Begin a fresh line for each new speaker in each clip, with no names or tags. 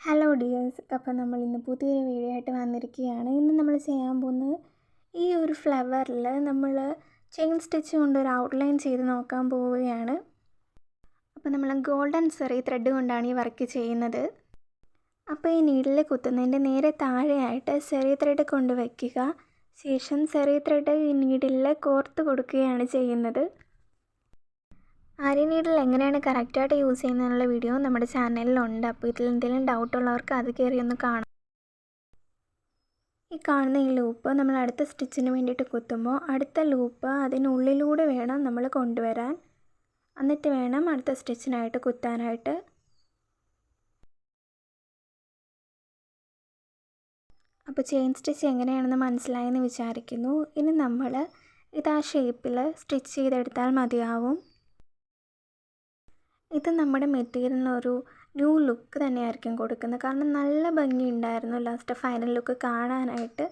Hello dears അപ്പോൾ നമ്മൾ ഇന്ന് പുതിയൊരു വീഡിയോ ആയിട്ട് വന്നിരിക്കുകയാണ്. ഇന്ന് നമ്മൾ ചെയ്യാൻ പോകുന്നത് ഈ ഒരു ഫ്ലവറിൽ നമ്മൾ ചെയിൻ സ്റ്റിച്ച് കൊണ്ട് ഒരു ഔട്ട്ലൈൻ ചെയ്ത് നോക്കാൻ പോവുകയാണ്. അപ്പോൾ നമ്മൾ ഗോൾഡൻ സെറി ത്രെഡ് കൊണ്ടാണ് ഈ വർക്ക് ചെയ്യുന്നത്. അപ്പോൾ ഈ നീഡിൽ കുത്തുന്നതിന്റെ നേരെ താഴെയായിട്ട് സെറി ത്രെഡ് കൊണ്ട് വയ്ക്കുക ശേഷം സെറി ത്രെഡ് ഈ നീഡിൽ കോർത്ത് കൊടുക്കുകയാണ് ചെയ്യുന്നത്. ആരി നീഡിൽ എങ്ങനെയാണ് കറക്റ്റായിട്ട് യൂസ് ചെയ്യുന്നതിനുള്ള വീഡിയോ നമ്മുടെ ചാനലിലുണ്ട് അപ്പോൾ ഇതിൽ എന്തെങ്കിലും ഡൗട്ട് ഉള്ളവർക്ക് അത് കയറി ഒന്ന് കാണാം. ഈ കാണുന്ന ഈ ലൂപ്പ് നമ്മൾ അടുത്ത സ്റ്റിച്ചിന് വേണ്ടിയിട്ട് കുത്തുമ്പോൾ അടുത്ത ലൂപ്പ് അതിനുള്ളിലൂടെ വേണം നമ്മൾ കൊണ്ടുവരാൻ. എന്നിട്ട് വേണം അടുത്ത സ്റ്റിച്ചിനായിട്ട് കുത്താനായിട്ട്. അപ്പോൾ ചെയിൻ സ്റ്റിച്ച് എങ്ങനെയാണെന്ന് മനസ്സിലായെന്ന് വിചാരിക്കുന്നു. ഇനി നമ്മൾ ഇത് ആ ഷേപ്പിൽ സ്റ്റിച്ച് ചെയ്തെടുത്താൽ മതിയാവും. ഇത് നമ്മുടെ മെറ്റീരിയലിനൊരു ന്യൂ ലുക്ക് തന്നെയായിരിക്കും കൊടുക്കുന്നത്. കാരണം നല്ല ഭംഗിയുണ്ടായിരുന്നു ലാസ്റ്റ് ഫൈനൽ ലുക്ക് കാണാനായിട്ട്.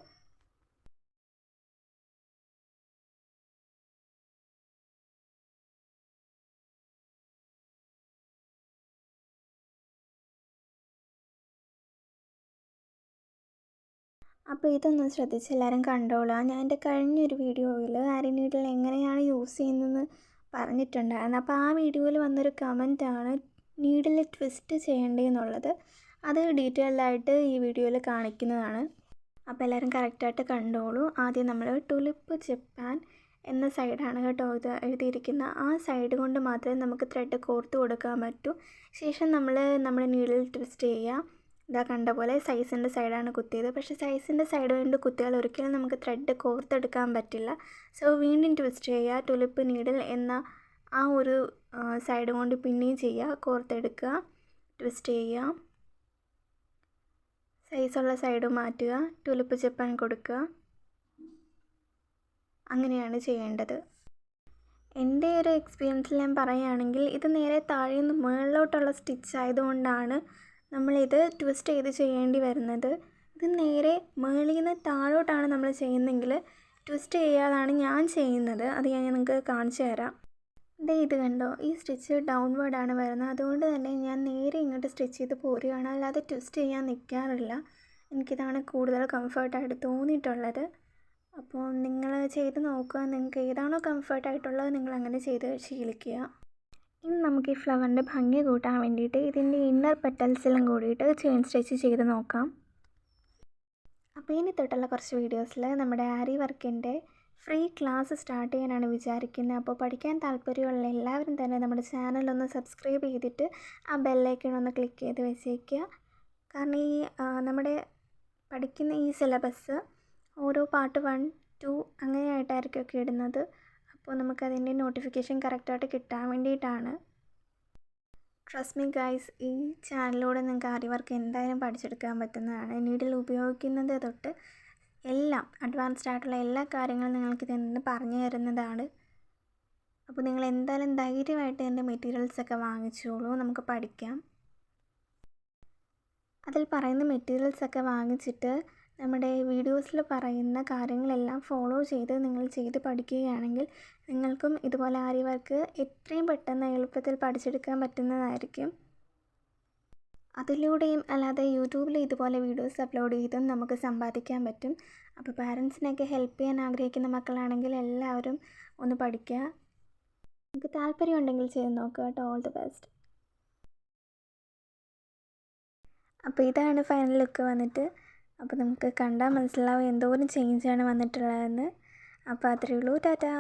അപ്പോൾ ഇതൊന്ന് ശ്രദ്ധിച്ച് എല്ലാവരും കണ്ടോളാം. ഞാൻ എന്റെ കഴിഞ്ഞൊരു വീഡിയോയിൽ ആരി നീഡിൽ എങ്ങനെയാണ് യൂസ് ചെയ്യുന്നതെന്ന് പറഞ്ഞിട്ടുണ്ടായിരുന്നു അപ്പോൾ ആ വീഡിയോയിൽ വന്നൊരു കമന്റാണ് നീഡിൽ ട്വിസ്റ്റ് ചെയ്യേണ്ടതെന്നുള്ളത് അത് ഡീറ്റെയിൽഡായിട്ട് ഈ വീഡിയോയിൽ കാണിക്കുന്നതാണ്. അപ്പോൾ എല്ലാവരും കറക്റ്റായിട്ട് കണ്ടോളൂ. ആദ്യം നമ്മൾ ടുലിപ്പ് ജപ്പാൻ എന്ന സൈഡാണ് കേട്ടോ ഇത് എഴുതിയിരിക്കുന്ന ആ സൈഡ് കൊണ്ട് മാത്രമേ നമുക്ക് ത്രെഡ് കോർത്ത് കൊടുക്കാൻ പറ്റൂ. ശേഷം നമ്മൾ നമ്മുടെ നീഡിൽ ട്വിസ്റ്റ് ചെയ്യുക ഇതാ കണ്ട പോലെ സൈസിന്റെ സൈഡാണ് കുത്തിയത്. പക്ഷേ സൈസിന്റെ സൈഡ് കൊണ്ട് കുത്തിയാൽ ഒരിക്കലും നമുക്ക് ത്രെഡ് കോർത്തെടുക്കാൻ പറ്റില്ല. സോ വീണ്ടും ട്വിസ്റ്റ് ചെയ്യുക ടുലിപ്പ് നീഡിൽ എന്ന ആ ഒരു സൈഡ് കൊണ്ട് പിന്നെയും ചെയ്യുക കോർത്തെടുക്കുക ട്വിസ്റ്റ് ചെയ്യുക. സൈസുള്ള സൈഡ് മാറ്റുക ടുലിപ്പ് ചെപ്പാൻ കൊടുക്കുക. അങ്ങനെയാണ് ചെയ്യേണ്ടത്. എന്റെ ഒരു എക്സ്പീരിയൻസിൽ ഞാൻ പറയുകയാണെങ്കിൽ ഇത് നേരെ താഴെ നിന്ന് മുകളിലോട്ടുള്ള സ്റ്റിച്ച് ആയതുകൊണ്ടാണ് നമ്മളിത് ട്വിസ്റ്റ് ചെയ്ത് ചെയ്യേണ്ടി വരുന്നത്. ഇത് നേരെ മേളിൽ നിന്ന് താഴോട്ടാണ് നമ്മൾ ചെയ്യുന്നതെങ്കിൽ ട്വിസ്റ്റ് ചെയ്യാതാണ് ഞാൻ ചെയ്യുന്നത്. അത് ഞാൻ നിങ്ങൾക്ക് കാണിച്ചു തരാം. ഇതേ ഇത് കണ്ടോ? ഈ സ്റ്റിച്ച് ഡൗൺവേർഡാണ് വരുന്നത്. അതുകൊണ്ട് തന്നെ ഞാൻ നേരെ ഇങ്ങോട്ട് സ്റ്റിച്ച് ചെയ്ത് പോരുകയാണ്. അല്ലാതെ ട്വിസ്റ്റ് ചെയ്യാൻ നിൽക്കാറില്ല എനിക്കിതാണ് കൂടുതൽ കംഫർട്ടായിട്ട് തോന്നിയിട്ടുള്ളത്. അപ്പോൾ നിങ്ങൾ ചെയ്ത് നോക്കുക. നിങ്ങൾക്ക് ഏതാണോ കംഫർട്ടായിട്ടുള്ളത് നിങ്ങൾ അങ്ങനെ ചെയ്ത് ശീലിക്കുക. ഇനി നമുക്ക് ഈ ഫ്ലവറിന്റെ ഭംഗി കൂട്ടാൻ വേണ്ടിയിട്ട് ഇതിന്റെ ഇന്നർ പെറ്റൽസിലും കൂടിയിട്ട് ചെയിൻ സ്റ്റിച്ച് ചെയ്ത് നോക്കാം. അപ്പോൾ ഇനി തൊട്ടുള്ള കുറച്ച് വീഡിയോസിൽ നമ്മുടെ ആരി വർക്കിന്റെ ഫ്രീ ക്ലാസ് സ്റ്റാർട്ട് ചെയ്യാനാണ് വിചാരിക്കുന്നത്. അപ്പോൾ പഠിക്കാൻ താല്പര്യമുള്ള എല്ലാവരും തന്നെ നമ്മുടെ ചാനലൊന്ന് സബ്സ്ക്രൈബ് ചെയ്തിട്ട് ആ ബെല്ലൈക്കൺ ഒന്ന് ക്ലിക്ക് ചെയ്ത് വെച്ചേക്കുക. കാരണം ഈ നമ്മുടെ പഠിക്കുന്ന ഈ സിലബസ് ഓരോ പാർട്ട് വൺ ടു അങ്ങനെയായിട്ടായിരിക്കും ഒക്കെ ഇടുന്നത്. അപ്പോൾ നമുക്കതിന്റെ നോട്ടിഫിക്കേഷൻ കറക്റ്റായിട്ട് കിട്ടാൻ വേണ്ടിയിട്ടാണ്. ട്രസ്റ്റ് മീ ഗൈസ് ഈ ചാനലിലൂടെ നിങ്ങൾക്ക് ആരി വർക്ക് എന്തായാലും പഠിച്ചെടുക്കാൻ പറ്റുന്നതാണ്. നീഡിൽ ഉപയോഗിക്കുന്നത് തൊട്ട് എല്ലാം അഡ്വാൻസ്ഡ് ആയിട്ടുള്ള എല്ലാ കാര്യങ്ങളും നിങ്ങൾക്ക് നിന്ന് പറഞ്ഞു തരുന്നതാണ്. അപ്പോൾ നിങ്ങൾ എന്തായാലും ധൈര്യമായിട്ട് എന്റെ മെറ്റീരിയൽസൊക്കെ വാങ്ങിച്ചോളൂ നമുക്ക് പഠിക്കാം. അതിൽ പറയുന്ന മെറ്റീരിയൽസൊക്കെ വാങ്ങിച്ചിട്ട് നമ്മുടെ വീഡിയോസിൽ പറയുന്ന കാര്യങ്ങളെല്ലാം ഫോളോ ചെയ്ത് നിങ്ങൾ ചെയ്ത് പഠിക്കുകയാണെങ്കിൽ നിങ്ങൾക്കും ഇതുപോലെ ആരി വർക്ക് എത്രയും പെട്ടെന്ന് എളുപ്പത്തിൽ പഠിച്ചെടുക്കാൻ പറ്റുന്നതായിരിക്കും. അതിലൂടെയും അല്ലാതെ യൂട്യൂബിൽ ഇതുപോലെ വീഡിയോസ് അപ്ലോഡ് ചെയ്തും നമുക്ക് സമ്പാദിക്കാൻ പറ്റും. അപ്പോൾ പാരൻസിനെയൊക്കെ ഹെൽപ്പ് ചെയ്യാൻ ആഗ്രഹിക്കുന്ന മക്കളാണെങ്കിൽ എല്ലാവരും ഒന്ന് പഠിക്കുക. നിങ്ങൾക്ക് താല്പര്യമുണ്ടെങ്കിൽ ചെയ്ത് നോക്കുക കേട്ടോ. ഓൾ ദി ബെസ്റ്റ് അപ്പോൾ ഇതാണ് ഫൈനൽ ലുക്ക് വന്നിട്ട്. അപ്പോൾ നമുക്ക് കണ്ടാൽ മനസ്സിലാവും എന്തോരം ചേഞ്ചാണ് വന്നിട്ടുള്ളതെന്ന്. അപ്പോൾ അത്രയേ ഉള്ളൂ. ടാറ്റാ.